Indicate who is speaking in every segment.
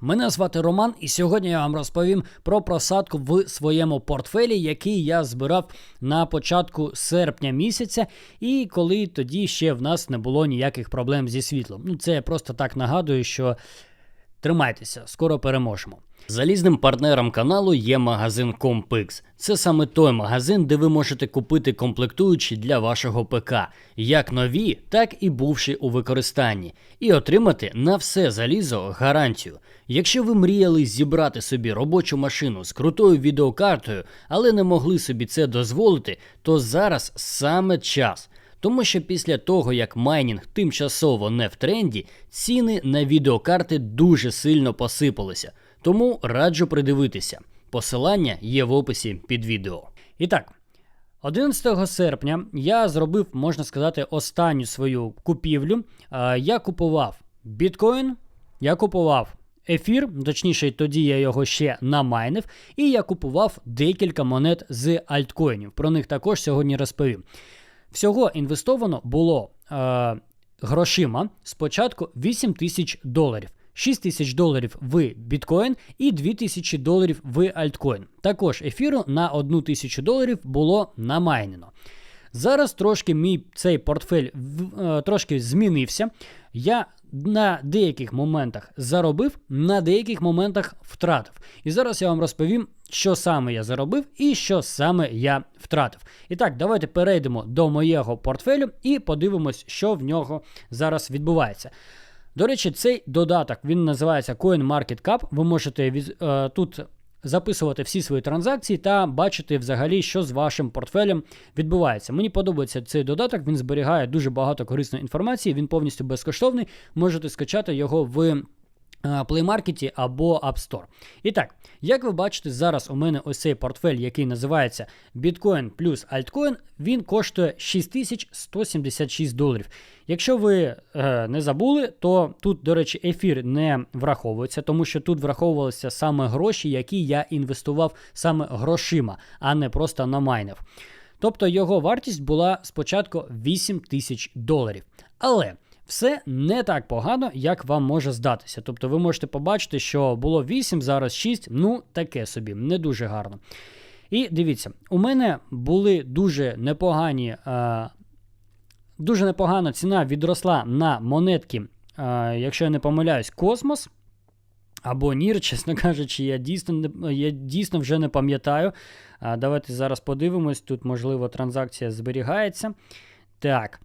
Speaker 1: Мене звати Роман, і сьогодні я вам розповім про просадку в своєму портфелі, який я збирав на початку серпня місяця, і коли тоді ще в нас не було ніяких проблем зі світлом. Ну, це я просто так нагадую, що тримайтеся, скоро переможемо. Залізним партнером каналу є магазин Compix. Це саме той магазин, де ви можете купити комплектуючі для вашого ПК, як нові, так і бувші у використанні, і отримати на все залізо гарантію. Якщо ви мріяли зібрати собі робочу машину з крутою відеокартою, але не могли собі це дозволити, то зараз саме час. Тому що після того, як майнінг тимчасово не в тренді, ціни на відеокарти дуже сильно посипалися. Тому раджу придивитися. Посилання є в описі під відео. І так, 11 серпня я зробив, можна сказати, останню свою купівлю. Я купував біткоін, я купував ефір, точніше, тоді я його ще намайнив, і я купував декілька монет з альткоїнів. Про них також сьогодні розповім. Всього інвестовано було е, грошима спочатку 8 тисяч доларів. 6 тисяч доларів в біткоін і 2 тисячі доларів в альткоін. Також ефіру на 1 тисячу доларів було намайнено. Зараз трошки мій цей портфель е, трошки змінився. Я на деяких моментах заробив, на деяких моментах втратив. І зараз я вам розповім, що саме я заробив і що саме я втратив. І так, давайте перейдемо до моєго портфелю і подивимось, що в нього зараз відбувається. До речі, цей додаток він називається CoinMarketCap. Ви можете е, тут записувати всі свої транзакції та бачити взагалі, що з вашим портфелем відбувається. Мені подобається цей додаток, він зберігає дуже багато корисної інформації, він повністю безкоштовний. Можете скачати його в Play Market або App Store. І так, як ви бачите, зараз у мене ось цей портфель, який називається Bitcoin плюс Altcoin, він коштує 6176 доларів. Якщо ви е, не забули, то тут, до речі, ефір не враховується, тому що тут враховувалися саме гроші, які я інвестував саме грошима, а не просто намайнив. Тобто його вартість була спочатку 8 тисяч доларів. Але все не так погано, як вам може здатися. Тобто ви можете побачити, що було 8, зараз 6, ну таке собі, не дуже гарно. І дивіться, у мене були дуже непогані, е, дуже непогана ціна відросла на монетки, е, якщо я не помиляюсь, Космос. Або Нір, чесно кажучи, я дійсно я дійсно вже не пам'ятаю. А, давайте зараз подивимось. Тут, можливо, транзакція зберігається. Так.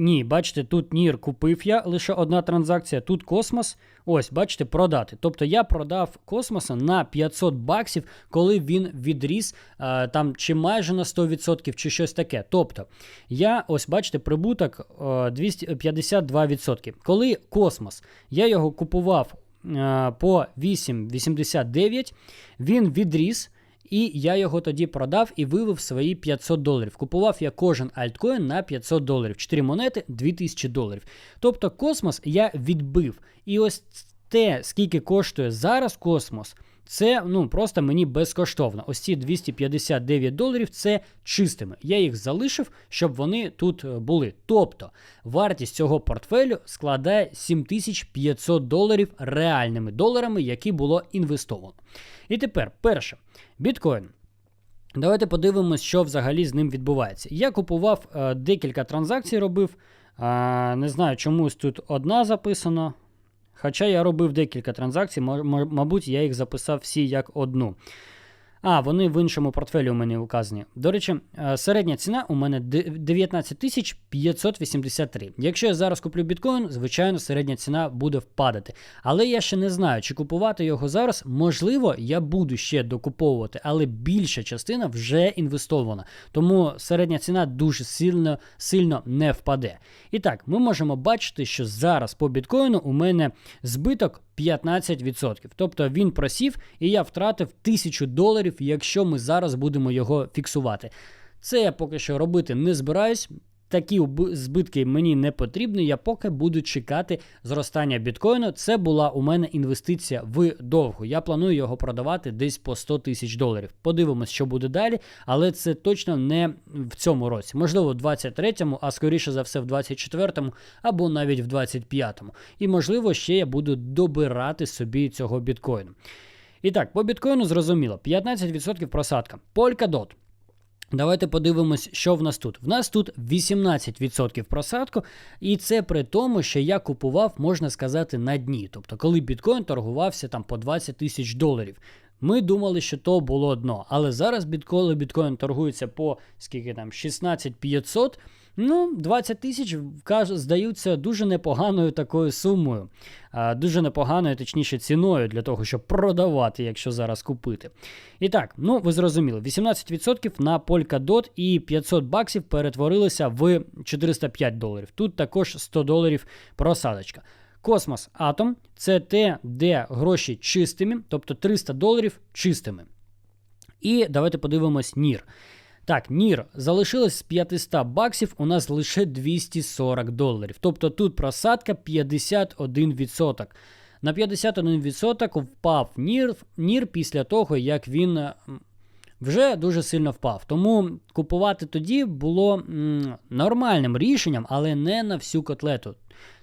Speaker 1: Ні, бачите, тут Нір купив я лише одна транзакція, тут космос. Ось, бачите, продати. Тобто я продав космоса на 500 баксів, коли він відріс е, там чи майже на 100%, чи щось таке. Тобто, я ось бачите, прибуток е, 252%. Коли космос, я його купував е, по 8,89, він відріс. І я його тоді продав і вивів свої 500 доларів. Купував я кожен альткоін на 500 доларів. 4 монети 2000 доларів. Тобто космос я відбив. І ось те, скільки коштує зараз космос, це ну просто мені безкоштовно. Ось ці 259 доларів це чистими. Я їх залишив, щоб вони тут е, були. Тобто вартість цього портфелю складає 7500 доларів реальними доларами, які було інвестовано. І тепер, перше, біткоін. Давайте подивимось, що взагалі з ним відбувається. Я купував е, декілька транзакцій, робив. Е, не знаю, чомусь тут одна записана. Хоча я робив декілька транзакцій, мабуть, я їх записав всі як одну. А, вони в іншому портфелі у мене указані. До речі, е, середня ціна у мене 19 тисяч 583. Якщо я зараз куплю біткоін, звичайно, середня ціна буде впадати. Але я ще не знаю, чи купувати його зараз. Можливо, я буду ще докуповувати, але більша частина вже інвестована. Тому середня ціна дуже сильно, сильно не впаде. І так, ми можемо бачити, що зараз по біткоїну у мене збиток 15%. Тобто він просів, і я втратив 1000 доларів, якщо ми зараз будемо його фіксувати. Це я поки що робити не збираюсь. Такі збитки мені не потрібні. Я поки буду чекати зростання біткоїну. Це була у мене інвестиція в довгу. Я планую його продавати десь по 100 тисяч доларів. Подивимось, що буде далі, але це точно не в цьому році. Можливо, в 23-му, а скоріше за все, в 24-му або навіть в 25-му. І можливо, ще я буду добирати собі цього біткоїну. І так, по біткоїну зрозуміло, 15% просадка. Polkadot. Давайте подивимось, що в нас тут. В нас тут 18% просадку, і це при тому, що я купував, можна сказати, на дні. Тобто, коли біткоін торгувався там по 20 тисяч доларів. Ми думали, що то було дно. Але зараз бітколи біткоін торгується по скільки там 16 500, Ну, 20 тисяч здаються дуже непоганою такою сумою, а, дуже непоганою, точніше, ціною для того, щоб продавати, якщо зараз купити. І так, ну ви зрозуміли, 18% на Polkadot і 500 баксів перетворилися в 405 доларів. Тут також 100 доларів просадочка. Космос Атом це те, де гроші чистими, тобто 300 доларів чистими. І давайте подивимось NIR. Так, NIR залишилось з 500 баксів, у нас лише 240 доларів. Тобто тут просадка 51%. На 51% впав NIR, NIR після того, як він е, вже дуже сильно впав. Тому купувати тоді було м, нормальним рішенням, але не на всю котлету.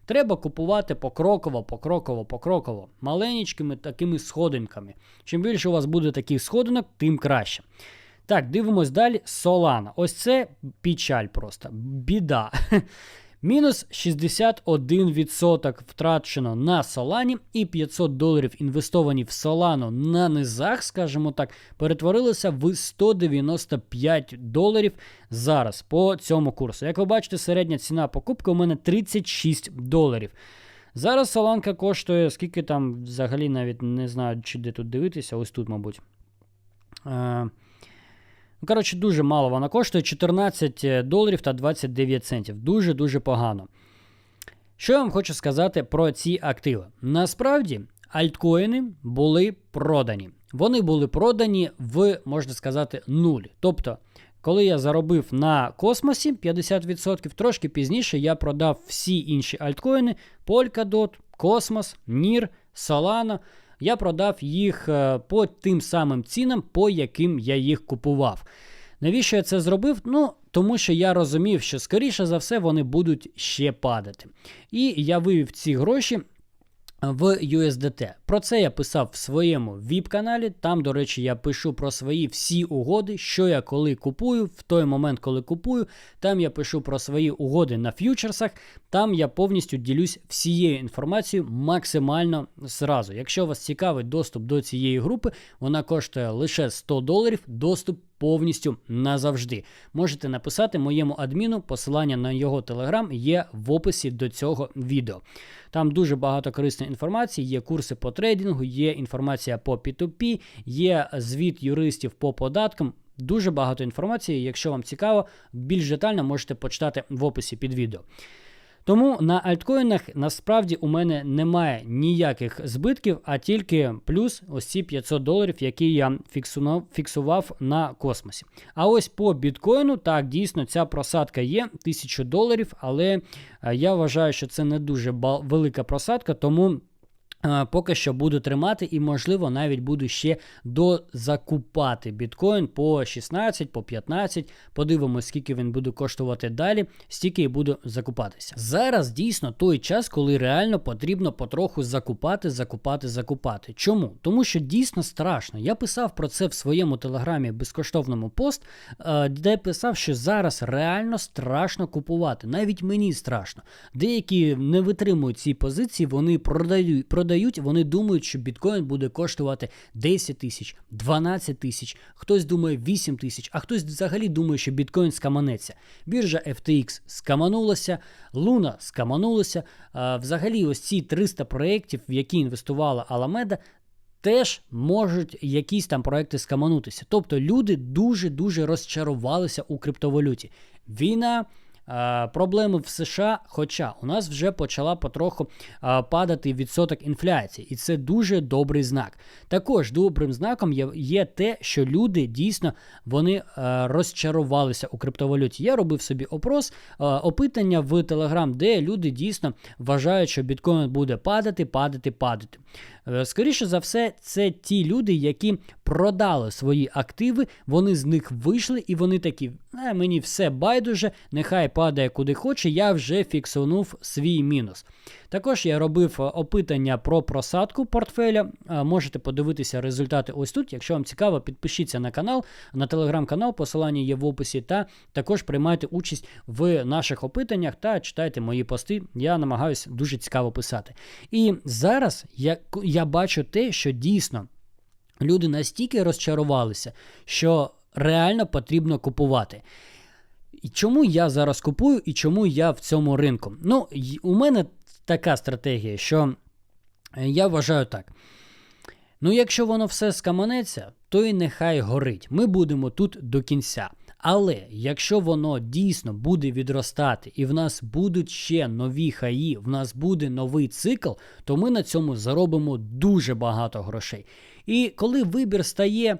Speaker 1: Треба купувати покроково, покроково, покроково, маленькими такими сходинками. Чим більше у вас буде таких сходинок, тим краще. Так, дивимось далі. Solana. Ось це печаль просто. Біда. Мінус 61% втрачено на Солані і 500 доларів інвестовані в Солану на низах, скажімо так, перетворилися в 195 доларів зараз по цьому курсу. Як ви бачите, середня ціна покупки у мене 36 доларів. Зараз Соланка коштує, скільки там взагалі навіть не знаю, чи де тут дивитися, ось тут, мабуть. Е, Ну, коротше, дуже мало вона коштує 14 доларів та 29 центів. Дуже-дуже погано. Що я вам хочу сказати про ці активи? Насправді, альткоїни були продані. Вони були продані в, можна сказати, нуль. Тобто, коли я заробив на космосі 50%, трошки пізніше я продав всі інші альткоїни: Polkadot, Космос, NIR, Solana. Я продав їх е, по тим самим цінам, по яким я їх купував. Навіщо я це зробив? Ну, тому що я розумів, що скоріше за все вони будуть ще падати. І я вивів ці гроші. В USDT. Про це я писав в своєму VIP-каналі. Там, до речі, я пишу про свої всі угоди, що я коли купую, в той момент, коли купую. Там я пишу про свої угоди на ф'ючерсах. Там я повністю ділюсь всією інформацією максимально зразу. Якщо вас цікавить доступ до цієї групи, вона коштує лише 100 доларів. Доступ повністю назавжди. Можете написати моєму адміну, посилання на його телеграм є в описі до цього відео. Там дуже багато корисної інформації, є курси по трейдингу, є інформація по P2P, є звіт юристів по податкам. Дуже багато інформації. Якщо вам цікаво, більш детально можете почитати в описі під відео. Тому на альткоїнах насправді у мене немає ніяких збитків, а тільки плюс ось ці 500 доларів, які я фіксував на космосі. А ось по біткоїну, так, дійсно, ця просадка є 1000 доларів, але я вважаю, що це не дуже велика просадка, тому. Поки що буду тримати і, можливо, навіть буду ще дозакупати біткоін по 16, по 15. Подивимось, скільки він буде коштувати далі, стільки і буду закупатися. Зараз дійсно той час, коли реально потрібно потроху закупати, закупати, закупати. Чому? Тому що дійсно страшно. Я писав про це в своєму телеграмі безкоштовному пост, де писав, що зараз реально страшно купувати. Навіть мені страшно. Деякі не витримують ці позиції, вони продають продають, вони думають, що біткоін буде коштувати 10 тисяч, 12 тисяч, хтось думає 8 тисяч, а хтось взагалі думає, що біткоін скаманеться. Біржа FTX скаманулася, Луна скаманулася. Взагалі, ось ці 300 проєктів, в які інвестувала Alameda, Теж можуть якісь там проекти скаманутися. Тобто люди дуже-дуже розчарувалися у криптовалюті. Війна, е, проблеми в США, хоча у нас вже почала потроху е, падати відсоток інфляції, і це дуже добрий знак. Також добрим знаком є, є те, що люди дійсно вони е, розчарувалися у криптовалюті. Я робив собі опрос, опитання в Telegram, де люди дійсно вважають, що біткоін буде падати, падати, падати. Скоріше за все, це ті люди, які продали свої активи, вони з них вийшли, і вони такі: «Е, мені все байдуже, нехай падає куди хоче, я вже фіксунув свій мінус. Також я робив е, опитання про просадку портфеля. Е, Можете подивитися результати ось тут. Якщо вам цікаво, підпишіться на канал, на телеграм-канал, посилання є в описі, та також приймайте участь в наших опитаннях та читайте мої пости. Я намагаюся дуже цікаво писати. І зараз я, я бачу те, що дійсно люди настільки розчарувалися, що реально потрібно купувати. І чому я зараз купую і чому я в цьому ринку? Ну, у мене така стратегія, що е, я вважаю так. Ну, якщо воно все скаманеться, то і нехай горить. Ми будемо тут до кінця. Але якщо воно дійсно буде відростати, і в нас будуть ще нові хаї, в нас буде новий цикл, то ми на цьому заробимо дуже багато грошей. І коли вибір стає,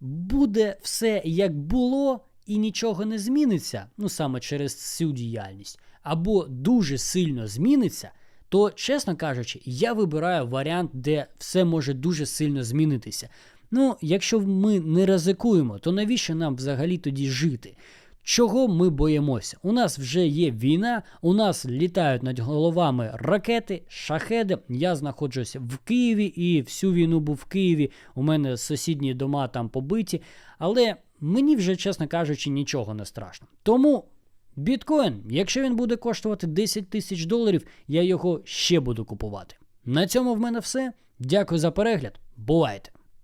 Speaker 1: буде все як було, і нічого не зміниться, ну саме через цю діяльність, або дуже сильно зміниться, то, чесно кажучи, я вибираю варіант, де все може дуже сильно змінитися. Ну, якщо ми не ризикуємо, то навіщо нам взагалі тоді жити? Чого ми боїмося? У нас вже є війна, у нас літають над головами ракети, шахеди. Я знаходжуся в Києві і всю війну був в Києві. У мене сусідні дома там побиті. Але мені вже, чесно кажучи, нічого не страшно. Тому біткоін, якщо він буде коштувати 10 тисяч доларів, я його ще буду купувати. На цьому в мене все. Дякую за перегляд. Бувайте!